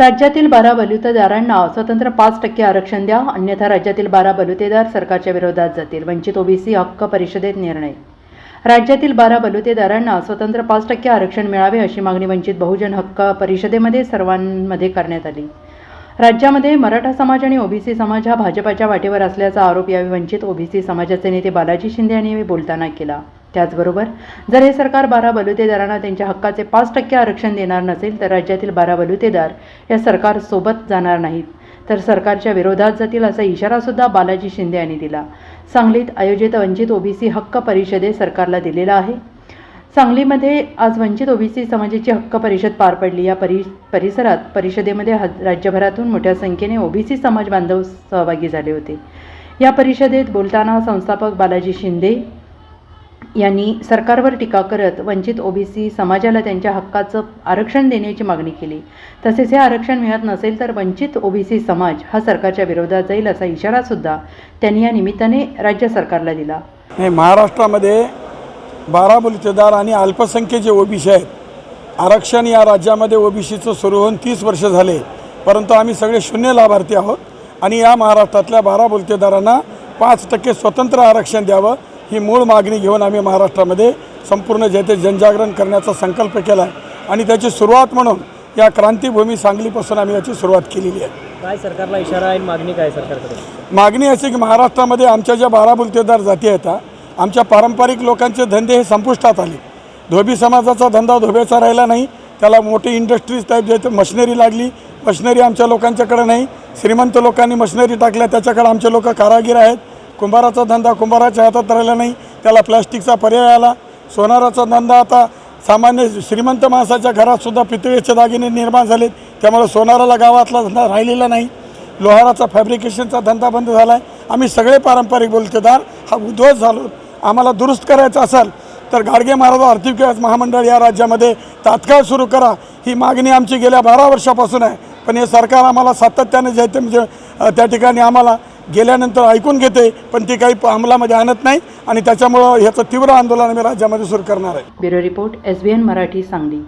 राज्यातील बारा बलुतेदारांना स्वतंत्र पाच टक्के आरक्षण द्या अन्यथा राज्यातील बारा बलुतेदार सरकारच्या विरोधात जातील वंचित ओबीसी हक्क परिषदेत निर्णय. राज्यातील बारा बलुतेदारांना स्वतंत्र पाच टक्के आरक्षण मिळावे अशी मागणी वंचित बहुजन हक्क परिषदेमध्ये सर्वांमध्ये करण्यात आली. राज्यामध्ये मराठा समाज आणि ओबीसी समाज हा भाजपाच्या वाटेवर असल्याचा आरोप यावेळी वंचित ओबीसी समाजाचे नेते बालाजी शिंदे यांनी बोलताना केला. त्याचबरोबर जर हे सरकार बारा बलुतेदारांना त्यांच्या हक्काचे पाच टक्के आरक्षण देणार नसेल तर राज्यातील बारा बलुतेदार या सरकारसोबत जाणार नाहीत. तर सरकारच्या विरोधात जातील असा इशारासुद्धा बालाजी शिंदे यांनी दिला. सांगलीत आयोजित वंचित ओबीसी हक्क परिषदेत सरकारला दिलेला आहे. सांगलीमध्ये आज वंचित ओबीसी समाजाची हक्क परिषद पार पडली. या परि परिसरात परिषदेमध्ये राज्यभरातून मोठ्या संख्येने ओबीसी समाज बांधव सहभागी झाले होते. या परिषदेत बोलताना संस्थापक बालाजी शिंदे यांनी सरकारवर टीका करत वंचित ओबीसी समाजाला त्यांच्या हक्काचं आरक्षण देण्याची मागणी केली. तसेच हे आरक्षण मिळत नसेल तर वंचित ओबीसी समाज हा सरकारच्या विरोधात जाईल असा इशारासुद्धा त्यांनी या निमित्ताने राज्य सरकारला दिला. नाही महाराष्ट्रामध्ये बारा मुलतेदार आणि अल्पसंख्येचे ओबीसी आहेत. आरक्षण या राज्यामध्ये ओबीसीचं सुरू होऊन तीस वर्ष झाले. परंतु आम्ही सगळे शून्य लाभार्थी आहोत आणि या महाराष्ट्रातल्या बारा बोलतेदारांना पाच टक्के स्वतंत्र आरक्षण द्यावं ही मूळ मागणी घेऊन आम्ही महाराष्ट्रामध्ये संपूर्ण जेथे जनजागरण करण्याचा संकल्प केला आहे. आणि त्याची सुरुवात म्हणून या क्रांतीभूमी सांगलीपासून आम्ही याची सुरुवात केलेली आहे. काय सरकारला इशारा आहे मागणी काय सरकारकडे मागणी अशी की महाराष्ट्रामध्ये आमच्या ज्या बारा बुलतेदार जाती आहेत आमच्या पारंपरिक लोकांचे धंदे हे संपुष्टात आले. धोबी समाजाचा धंदा धोब्याचा राहिला नाही. त्याला मोठी इंडस्ट्रीज टाईप जे मशिनरी लागली. मशिनरी आमच्या लोकांच्याकडे नाही. श्रीमंत लोकांनी मशिनरी टाकल्या त्याच्याकडे आमचे लोक कारागीर आहेत. कुंभाराचा धंदा कुंभाराच्या हातात राहिला नाही त्याला प्लॅस्टिकचा पर्याय आला. सोनाराचा धंदा आता सामान्य श्रीमंत माणसाच्या घरातसुद्धा पितळेचे दागिने निर्माण झालेत. त्यामुळे सोनाराला गावातला धंदा राहिलेला नाही. लोहाराचा फॅब्रिकेशनचा धंदा बंद झाला आहे आम्ही सगळे पारंपरिक बोलतेदार. हा उद्ध्वस्त झालो. आम्हाला दुरुस्त करायचा असेल तर गाडगे महाराज आर्थिक विकास महामंडळ या राज्यामध्ये तात्काळ सुरू करा. ही मागणी आमची गेल्या बारा वर्षापासून आहे. पण हे सरकार आम्हाला सातत्याने जे म्हणजे त्या ठिकाणी आम्हाला गेल्यानंतर ऐकून घेते पण ती काही अंमलामध्ये आणत नाही आणि त्याच्यामुळं ह्याचं तीव्र आंदोलन आम्ही राज्यामध्ये सुरू करणार आहे. Bureau report S B N Marathi Sangli.